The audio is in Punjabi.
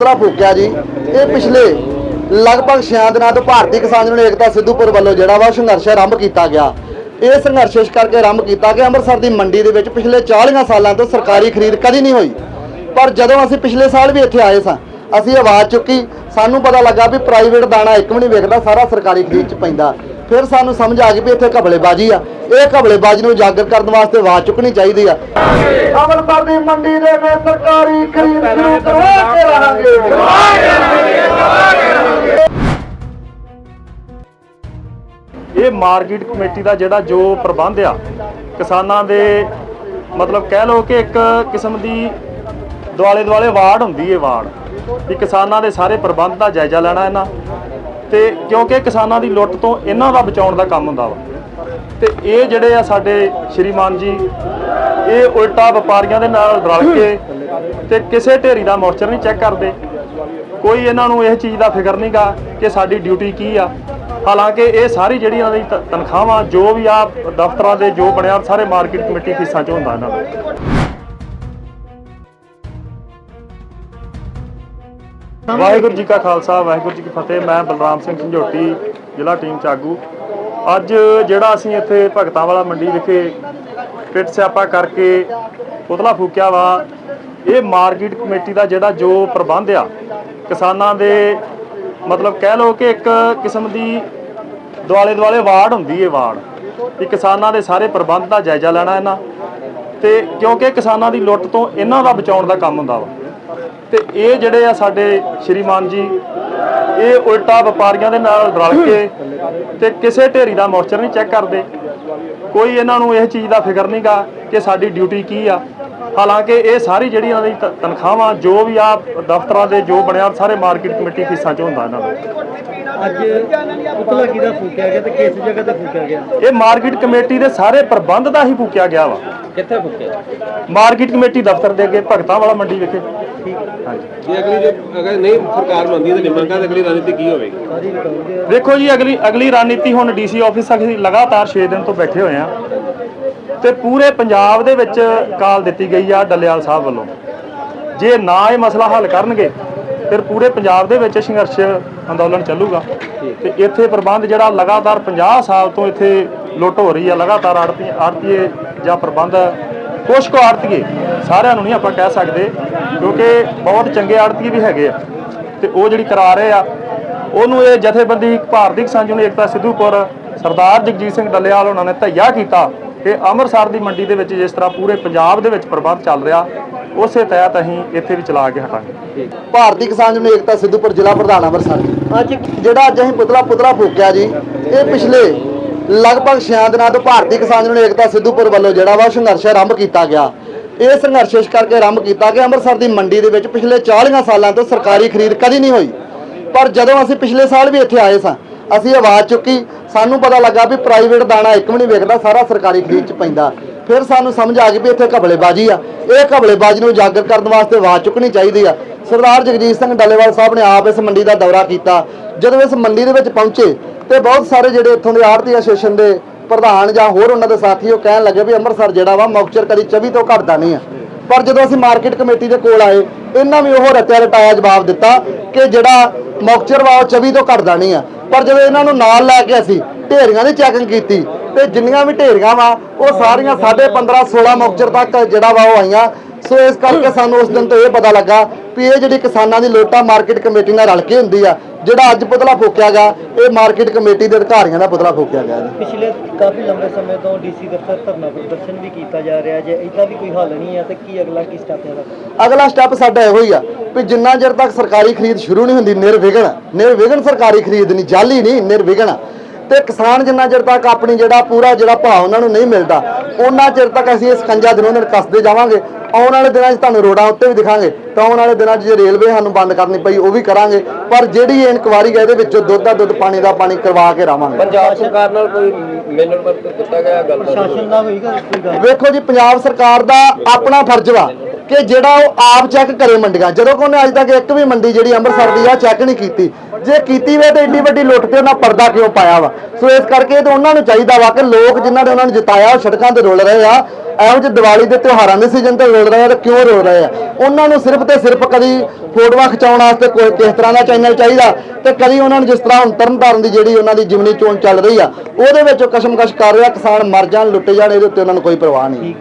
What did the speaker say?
ਪੁਤਲਾ ਫੂਕਿਆ ਜੀ। ਇਹ ਪਿਛਲੇ ਲਗਭਗ 6 ਦਿਨਾਂ ਤੋਂ ਭਾਰਤੀ ਕਿਸਾਨ ਯੂਨੀਅਨ ਏਕਤਾ ਸਿੱਧੂਪੁਰ ਵੱਲੋਂ ਜਿਹੜਾ ਵਾ ਸੰਘਰਸ਼ ਆਰੰਭ ਕੀਤਾ ਗਿਆ। ਇਹ ਸੰਘਰਸ਼ ਇਸ ਕਰਕੇ ਆਰੰਭ ਕੀਤਾ ਕਿ ਅੰਮ੍ਰਿਤਸਰ ਦੀ ਮੰਡੀ ਦੇ ਵਿੱਚ ਪਿਛਲੇ 40 ਸਾਲਾਂ ਤੋਂ ਸਰਕਾਰੀ ਖਰੀਦ ਕਦੀ ਨਹੀਂ ਹੋਈ। ਪਰ ਜਦੋਂ ਅਸੀਂ ਪਿਛਲੇ ਸਾਲ ਵੀ ਇੱਥੇ ਆਏ ਸਾਂ, ਅਸੀਂ ਆਵਾਜ਼ ਚੁੱਕੀ, ਸਾਨੂੰ ਪਤਾ ਲੱਗਾ ਵੀ ਪ੍ਰਾਈਵੇਟ ਦਾਣਾ ਇੱਕ ਵੀ ਨਹੀਂ ਵੇਖਦਾ ਸਾਰਾ ਸਰਕਾਰੀ ਖਰੀਦ ਚ ਪੈਂਦਾ। ਫਿਰ ਸਾਨੂੰ ਸਮਝ ਆ ਗਈ ਵੀ ਇੱਥੇ ਘਬਲੇਬਾਜ਼ੀ ਆ। ਇਹ ਘਬਲੇਬਾਜ਼ੀ ਨੂੰ ਉਜਾਗਰ ਕਰਨ ਵਾਸਤੇ ਆਵਾਜ਼ ਚੁੱਕਣੀ ਚਾਹੀਦੀ ਆ। ਅੰਮ੍ਰਿਤਸਰ ਦੀ ਮੰਡੀ ਦੇ ਵਿੱਚ ਸਰਕਾਰੀ ਖਰੀਦ ਸ਼ੁਰੂ ਕਰਵਾ ਕੇ ਰਹਾਂਗੇ ਇਹ ਮਾਰਕੀਟ ਕਮੇਟੀ ਦਾ ਜਿਹੜਾ ਜੋ ਪ੍ਰਬੰਧ ਆ, ਕਿਸਾਨਾਂ ਦੇ ਮਤਲਬ ਕਹਿ ਲਓ ਕਿ ਇੱਕ ਕਿਸਮ ਦੀ ਦੁਆਲੇ ਦੁਆਲੇ ਵਾਰਡ ਹੁੰਦੀ ਹੈ ਵਾਰਡ, ਵੀ ਕਿਸਾਨਾਂ ਦੇ ਸਾਰੇ ਪ੍ਰਬੰਧ ਦਾ ਜਾਇਜ਼ਾ ਲੈਣਾ ਇਹਨਾਂ, ਤੇ ਕਿਉਂਕਿ ਕਿਸਾਨਾਂ ਦੀ ਲੁੱਟ ਤੋਂ ਇਹਨਾਂ ਦਾ ਬਚਾਉਣ ਦਾ ਕੰਮ ਹੁੰਦਾ ਵਾ। ਤੇ ਇਹ ਜਿਹੜੇ ਆ ਸਾਡੇ ਸ਼੍ਰੀਮਾਨ ਜੀ, ਇਹ ਉਲਟਾ ਵਪਾਰੀਆਂ ਦੇ ਨਾਲ ਰਲ ਕੇ ਤੇ ਕਿਸੇ ਢੇਰੀ ਦਾ ਮੋਰਚਰ ਨਹੀਂ ਚੈੱਕ ਕਰਦੇ। ਕੋਈ ਇਹਨਾਂ ਨੂੰ ਇਹ ਚੀਜ਼ ਦਾ ਫਿਕਰ ਨਹੀਂਗਾ ਕਿ ਸਾਡੀ ਡਿਊਟੀ ਕੀ ਆ। ਹਾਲਾਂਕਿ ਇਹ ਸਾਰੀ ਜਿਹੜੀ ਇਹਨਾਂ ਦੀ ਤਨਖਾਹਾਂ, ਜੋ ਵੀ ਆ, ਦਫ਼ਤਰਾਂ ਦੇ ਜੋ ਬਣਿਆ, ਸਾਰੇ ਮਾਰਕੀਟ ਕਮੇਟੀ ਫੀਸਾਂ 'ਚ ਹੁੰਦਾ ਇਹਨਾਂ ਦਾ। ਵਾਹਿਗੁਰੂ ਜੀ ਕਾ ਖਾਲਸਾ, ਵਾਹਿਗੁਰੂ ਜੀ ਕੀ ਫਤਿਹ। ਮੈਂ ਬਲਰਾਮ ਸਿੰਘ ਝੰਜੋਟੀ ਜ਼ਿਲ੍ਹਾ ਟੀਮ ਚਾਗੂ। ਅੱਜ ਜਿਹੜਾ ਅਸੀਂ ਇੱਥੇ ਭਗਤਾਂ ਵਾਲਾ ਮੰਡੀ ਵਿਖੇ ਪਿੱਟ ਸਿਆਪਾ ਕਰਕੇ ਪੁਤਲਾ ਫੂਕਿਆ ਵਾ ਇਹ ਮਾਰਕੀਟ ਕਮੇਟੀ ਦਾ ਜਿਹੜਾ ਜੋ ਪ੍ਰਬੰਧ ਆ, ਕਿਸਾਨਾਂ ਦੇ ਮਤਲਬ ਕਹਿ ਲਓ ਕਿ ਇੱਕ ਕਿਸਮ ਦੀ ਦੁਆਲੇ ਦੁਆਲੇ ਵਾਰਡ ਹੁੰਦੀ ਹੈ ਵਾਰਡ, ਵੀ ਕਿਸਾਨਾਂ ਦੇ ਸਾਰੇ ਪ੍ਰਬੰਧ ਦਾ ਜਾਇਜ਼ਾ ਲੈਣਾ ਇਹਨਾਂ, ਤੇ ਕਿਉਂਕਿ ਕਿਸਾਨਾਂ ਦੀ ਲੁੱਟ ਤੋਂ ਇਹਨਾਂ ਦਾ ਬਚਾਉਣ ਦਾ ਕੰਮ ਹੁੰਦਾ ਵਾ। ਤੇ ਇਹ ਜਿਹੜੇ ਆ ਸਾਡੇ ਸ਼੍ਰੀਮਾਨ ਜੀ, ਇਹ ਉਲਟਾ ਵਪਾਰੀਆਂ ਦੇ ਨਾਲ ਰਲ ਕੇ ਤੇ ਕਿਸੇ ਢੇਰੀ ਦਾ ਮੋਰਚਰ ਨਹੀਂ ਚੈੱਕ ਕਰਦੇ। ਕੋਈ ਇਹਨਾਂ ਨੂੰ ਇਹ ਚੀਜ਼ ਦਾ ਫਿਕਰ ਨਹੀਂਗਾ ਕਿ ਸਾਡੀ ਡਿਊਟੀ ਕੀ ਆ ਹਾਲਾਂਕਿ ਇਹ ਸਾਰੀ ਜਿਹੜੀ ਇਹਨਾਂ ਦੀ ਤਨਖਾਹਾਂ ਜੋ ਵੀ ਆ ਦਫ਼ਤਰਾਂ ਦੇ ਜੋ ਬਣਿਆ ਸਾਰੇ ਮਾਰਕੀਟ ਕਮੇਟੀ ਫੀਸਾਂ 'ਚ ਹੁੰਦਾ ਇਹਨਾਂ ਦਾ। ਅੱਜ ਪੁਤਲਾ ਕਿਹਦਾ ਫੂਕਿਆ ਗਿਆ ਤੇ ਕਿਸ ਜਗ੍ਹਾ ਤੇ ਫੂਕਿਆ ਗਿਆ? ਇਹ ਮਾਰਕੀਟ ਕਮੇਟੀ ਦੇ ਸਾਰੇ ਪ੍ਰਬੰਧ ਦਾ ਹੀ ਫੂਕਿਆ ਗਿਆ ਵਾ। ਕਿੱਥੇ ਫੂਕਿਆ? ਮਾਰਕੀਟ ਕਮੇਟੀ ਦਫ਼ਤਰ ਦੇ ਅੱਗੇ ਭਗਤਾਂ ਵਾਲਾ ਮੰਡੀ ਵਿਖੇ। ਜੇ ਅਗਲੀ ਜੇ ਅਗਰ ਨਹੀਂ ਸਰਕਾਰ ਮੰਨਦੀ ਤਾਂ ਨਿਮਰਤਾ ਤੇ ਅਗਲੀ ਰਣਨੀਤੀ ਕੀ ਹੋਵੇਗੀ? ਸਾਰੀ ਰਿਕਵਰੀ ਦੇਖੋ ਜੀ ਅਗਲੀ ਅਗਲੀ ਰਣਨੀਤੀ ਹੁਣ ਡੀਸੀ ਆਫਿਸ ਅਸੀਂ ਲਗਾਤਾਰ 6 ਦਿਨ ਤੋਂ ਬੈਠੇ ਹੋਏ ਆ। ਤੇ ਪੂਰੇ ਪੰਜਾਬ ਦੇ ਵਿੱਚ ਕਾਲ ਦਿੱਤੀ ਗਈ ਆ ਡੱਲੇਵਾਲ ਸਾਹਿਬ ਵੱਲੋਂ। ਜੇ ਨਾ ਇਹ ਮਸਲਾ ਹੱਲ ਕਰਨਗੇ, ਫਿਰ ਪੂਰੇ ਪੰਜਾਬ ਦੇ ਵਿੱਚ ਸੰਘਰਸ਼ ਅੰਦੋਲਨ ਚੱਲੂਗਾ। ਤੇ ਇੱਥੇ ਪ੍ਰਬੰਧ ਜਿਹੜਾ ਲਗਾਤਾਰ 50 ਸਾਲ ਤੋਂ ਇੱਥੇ ਲੁੱਟ ਹੋ ਰਹੀ ਆ, ਲਗਾਤਾਰ ਆੜਤੀ, ਆੜਤੀਏ ਜਾਂ ਪ੍ਰਬੰਧ ਕੁਛ ਕੁ ਆੜਤੀਏ, ਸਾਰਿਆਂ ਨੂੰ ਨਹੀਂ ਆਪਾਂ ਕਹਿ ਸਕਦੇ, ਕਿਉਂਕਿ ਬਹੁਤ ਚੰਗੇ ਆੜਤੀਏ ਵੀ ਹੈਗੇ ਆ। ਤੇ ਉਹ ਜਿਹੜੀ ਕਰਾ ਰਹੇ ਆ, ਉਹਨੂੰ ਇਹ ਜਥੇਬੰਦੀ ਭਾਰਤੀ ਕਿਸਾਨ ਯੂਨੀਅਨ ਏਕਤਾ ਸਿੱਧੂਪੁਰ ਸਰਦਾਰ ਜਗਜੀਤ ਸਿੰਘ ਡੱਲੇਵਾਲ ਉਹਨਾਂ ਨੇ ਧਈਆ ਕੀਤਾ। ਕਿ ਅੰਮ੍ਰਿਤਸਰ ਦੀ ਮੰਡੀ ਦੇ ਵਿੱਚ ਜਿਸ ਤਰ੍ਹਾਂ ਪੂਰੇ ਪੰਜਾਬ ਦੇ ਵਿੱਚ ਪ੍ਰਬੰਧ ਚੱਲ ਰਿਹਾ ਉਸੇ ਤਹਿਤ ਅਸੀਂ ਇੱਥੇ ਵੀ ਚਲਾ ਕੇ ਹਟਾਂਗੇ। ਭਾਰਤੀ ਕਿਸਾਨ ਯੂਨੀਅਨ ਏਕਤਾ ਸਿੱਧੂਪੁਰ ਜ਼ਿਲ੍ਹਾ ਪ੍ਰਧਾਨ ਅੰਮ੍ਰਿਤਸਰ ਅੱਜ ਜਿਹੜਾ ਅੱਜ ਅਸੀਂ ਪੁਤਲਾ ਪੁਤਲਾ ਫੂਕਿਆ ਜੀ ਇਹ ਪਿਛਲੇ ਲਗਭਗ 6 ਦਿਨਾਂ ਤੋਂ ਭਾਰਤੀ ਕਿਸਾਨ ਯੂਨੀਅਨ ਏਕਤਾ ਸਿੱਧੂਪੁਰ ਵੱਲੋਂ ਜਿਹੜਾ ਵਾ ਸੰਘਰਸ਼ ਆਰੰਭ ਕੀਤਾ ਗਿਆ। ਇਹ ਸੰਘਰਸ਼ ਇਸ ਕਰਕੇ ਆਰੰਭ ਕੀਤਾ ਕਿ ਅੰਮ੍ਰਿਤਸਰ ਦੀ ਮੰਡੀ ਦੇ ਵਿੱਚ ਪਿਛਲੇ 40 ਸਾਲਾਂ ਤੋਂ ਸਰਕਾਰੀ ਖਰੀਦ ਕਦੀ ਨਹੀਂ ਹੋਈ। ਪਰ ਜਦੋਂ ਅਸੀਂ ਪਿਛਲੇ ਸਾਲ ਵੀ ਇੱਥੇ ਆਏ ਸਾਂ ਅਸੀਂ ਆਵਾਜ਼ ਚੁੱਕੀ ਸਾਨੂੰ ਪਤਾ ਲੱਗਾ ਵੀ ਪ੍ਰਾਈਵੇਟ ਦਾਣਾ ਇੱਕ ਵੀ ਨਹੀਂ ਵਿਕਦਾ, ਸਾਰਾ ਸਰਕਾਰੀ ਖਰੀਦ ਚ ਪੈਂਦਾ। ਫਿਰ ਸਾਨੂੰ ਸਮਝ ਆ ਗਈ ਵੀ ਇੱਥੇ ਘਬਲੇਬਾਜ਼ੀ ਆ। ਇਹ ਘਬਲੇਬਾਜ਼ੀ ਨੂੰ ਉਜਾਗਰ ਕਰਨ ਵਾਸਤੇ ਆਵਾਜ਼ ਚੁੱਕਣੀ ਚਾਹੀਦੀ ਆ। ਸਰਦਾਰ ਜਗਜੀਤ ਸਿੰਘ ਡੱਲੇਵਾਲ ਸਾਹਿਬ ਨੇ ਆਪ ਇਸ ਮੰਡੀ ਦਾ ਦੌਰਾ ਕੀਤਾ। ਜਦੋਂ ਇਸ ਮੰਡੀ ਦੇ ਵਿੱਚ ਪਹੁੰਚੇ ਤੇ ਬਹੁਤ ਸਾਰੇ ਜਿਹੜੇ ਇੱਥੋਂ ਦੇ ਆੜਤੀ ਐਸੋਸੀਏਸ਼ਨ ਦੇ ਪ੍ਰਧਾਨ ਜਾਂ ਹੋਰ ਉਹਨਾਂ ਦੇ ਸਾਥੀ ਉਹ ਕਹਿਣ ਲੱਗੇ ਵੀ ਅੰਮ੍ਰਿਤਸਰ ਜਿਹੜਾ ਵਾ ਮੌਕਚਰ ਕਦੀ 24 ਤੋਂ ਘਟਦਾ ਨਹੀਂ ਆ। ਪਰ ਜਦੋਂ ਅਸੀਂ ਮਾਰਕੀਟ ਕਮੇਟੀ ਦੇ ਕੋਲ ਆਏ, ਇਹਨਾਂ ਵੀ ਉਹ ਰਟਿਆ ਰਟਾਇਆ ਜਵਾਬ ਦਿੱਤਾ ਕਿ ਜਿਹੜਾ ਮੌਕਚਰ ਵਾ ਉਹ 24 ਤੋਂ ਘਟਦਾ ਨਹੀਂ ਆ। ਪਰ ਜਦੋਂ ਇਹਨਾਂ ਨੂੰ ਨਾਲ ਲੈ ਕੇ ਅਸੀਂ ਢੇਰੀਆਂ ਦੀ ਚੈਕਿੰਗ ਕੀਤੀ ਤੇ ਜਿੰਨੀਆਂ ਵੀ ਢੇਰੀਆਂ ਵਾ ਉਹ ਸਾਰੀਆਂ 15.5 16 ਮੌਕਚਰ ਤੱਕ ਜਿਹੜਾ ਵਾ ਉਹ ਆਈਆਂ। ਸੋ ਇਸ ਕਰਕੇ ਸਾਨੂੰ ਉਸ ਦਿਨ ਤੋਂ ਇਹ ਪਤਾ ਲੱਗਾ ਵੀ ਇਹ ਜਿਹੜੀ ਕਿਸਾਨਾਂ ਦੀ ਲੋਟਾ ਮਾਰਕੀਟ ਕਮੇਟੀ ਨਾਲ ਰਲ ਕੇ ਹੁੰਦੀ ਆ ਜਿਹੜਾ ਅੱਜ ਪੁਤਲਾ ਫੂਕਿਆ ਗਿਆ ਇਹ ਮਾਰਕੀਟ ਕਮੇਟੀ ਦੇ ਅਧਿਕਾਰੀਆਂ ਦਾ ਪੁਤਲਾ ਫੂਕਿਆ ਗਿਆ ਪਿਛਲੇ ਕਾਫੀ ਲੰਬੇ ਸਮੇਂ ਤੋਂ ਡੀਸੀ ਦਫ਼ਤਰ ਧਰਨਾ ਪ੍ਰਦਰਸ਼ਨ ਵੀ ਕੀਤਾ ਜਾ ਰਿਹਾ ਜੇ ਇਦਾਂ ਵੀ ਕੋਈ ਹੱਲ ਨਹੀਂ ਹੈ ਤੇ ਕੀ ਅਗਲਾ ਕੀ ਸਟੈਪ ਹੈ ਅਗਲਾ ਸਟੈਪ ਸਾਡਾ ਇਹੋ ਹੀ ਆ ਵੀ ਜਿੰਨਾ ਚਿਰ ਤੱਕ ਸਰਕਾਰੀ ਖਰੀਦ ਸ਼ੁਰੂ ਨਹੀਂ ਹੁੰਦੀ ਨਿਰਵਿਘਨ ਨਿਰਵਿਘਨ ਸਰਕਾਰੀ ਖਰੀਦ ਨਹੀਂ ਜਾਲੀ ਨਹੀਂ ਨਿਰਵਿਘਨ। ਤੇ ਕਿਸਾਨ ਜਿੰਨਾ ਚਿਰ ਤੱਕ ਆਪਣੀ ਜਿਹੜਾ ਪੂਰਾ ਜਿਹੜਾ ਭਾਅ ਉਹਨਾਂ ਨੂੰ ਨਹੀਂ ਮਿਲਦਾ ਉਹਨਾਂ ਚਿਰ ਤੱਕ ਅਸੀਂ ਇਹ ਸਕੰਜਾ ਦਿਨੋਂ ਦਿਨ ਕੱਸਦੇ ਜਾਵਾਂਗੇ। ਆਉਣ ਵਾਲੇ ਦਿਨਾਂ 'ਚ ਤੁਹਾਨੂੰ ਰੋਡਾਂ ਉੱਤੇ ਵੀ ਦਿਖਾਂਗੇ। ਤਾਂ ਆਉਣ ਵਾਲੇ ਦਿਨਾਂ 'ਚ ਜੇ ਰੇਲਵੇ ਸਾਨੂੰ ਬੰਦ ਕਰਨੀ ਪਈ ਉਹ ਵੀ ਕਰਾਂਗੇ। ਪਰ ਜਿਹੜੀ ਇਹ ਇਨਕੁਆਰੀ ਹੈ ਇਹਦੇ ਵਿੱਚੋਂ ਦੁੱਧ ਦਾ ਦੁੱਧ ਪਾਣੀ ਦਾ ਪਾਣੀ ਕਰਵਾ ਕੇ ਰਾਵਾਂਗੇ। ਪੰਜਾਬ ਸਰਕਾਰ ਨਾਲ ਕੋਈ ਵਰਤ ਦਿੱਤਾ ਗਿਆ ਗੱਲ ਪ੍ਰਸ਼ਾਸਨ ਦਾ ਗੱਲ ਵੇਖੋ ਜੀ ਪੰਜਾਬ ਸਰਕਾਰ ਦਾ ਆਪਣਾ ਫਰਜ਼ ਵਾ। ਕਿ ਜਿਹੜਾ ਉਹ ਆਪ ਚੈੱਕ ਕਰੇ ਮੰਡੀਆਂ। ਜਦੋਂ ਕਿ ਉਹਨੇ ਅੱਜ ਤੱਕ ਇੱਕ ਵੀ ਮੰਡੀ ਜਿਹੜੀ ਅੰਮ੍ਰਿਤਸਰ ਦੀ ਆ ਚੈੱਕ ਨਹੀਂ ਕੀਤੀ। ਜੇ ਕੀਤੀ ਵੇ ਤਾਂ ਏਡੀ ਵੱਡੀ ਲੁੱਟ ਤੇ ਉਹਨਾਂ ਪਰਦਾ ਕਿਉਂ ਪਾਇਆ ਵਾ? ਸੋ ਇਸ ਕਰਕੇ ਤਾਂ ਉਹਨਾਂ ਨੂੰ ਚਾਹੀਦਾ ਵਾ ਕਿ ਲੋਕ ਜਿਨ੍ਹਾਂ ਨੇ ਉਹਨਾਂ ਨੂੰ ਜਿਤਾਇਆ, ਉਹ ਸੜਕਾਂ ਤੇ ਰੋਲ ਰਹੇ ਆ। ਇਹੋ ਜਿਹੇ ਦੀਵਾਲੀ ਦੇ ਤਿਉਹਾਰਾਂ ਦੇ ਸੀਜ਼ਨ ਤੇ ਰੋਲ ਰਹੇ ਆ ਤੇ ਕਿਉਂ ਰੋਲ ਰਹੇ ਆ? ਉਹਨਾਂ ਨੂੰ ਸਿਰਫ ਤੇ ਸਿਰਫ ਕਦੀ ਫੋਟੋਆਂ ਖਿਚਾਉਣ ਵਾਸਤੇ ਕੋਈ ਕਿਸ ਤਰ੍ਹਾਂ ਦਾ ਚੈਨਲ ਚਾਹੀਦਾ ਤੇ ਕਦੀ ਉਹਨਾਂ ਨੂੰ ਜਿਸ ਤਰ੍ਹਾਂ ਹੁਣ ਤਰਨਤਾਰਨ ਦੀ ਜਿਹੜੀ ਉਹਨਾਂ ਦੀ ਜਿਮਨੀ ਚੋਣ ਚੱਲ ਰਹੀ ਆ, ਉਹਦੇ ਵਿੱਚ ਉਹ ਕਸ਼ਮਕਸ਼ ਕਰ ਰਿਹਾ, ਕਿਸਾਨ ਮਰ ਜਾਣ, ਲੁੱਟੇ ਜਾਣ, ਇਹਦੇ ਉੱਤੇ ਉਹਨਾਂ ਨੂੰ ਕੋਈ ਪਰਵਾਹ ਨਹੀਂ।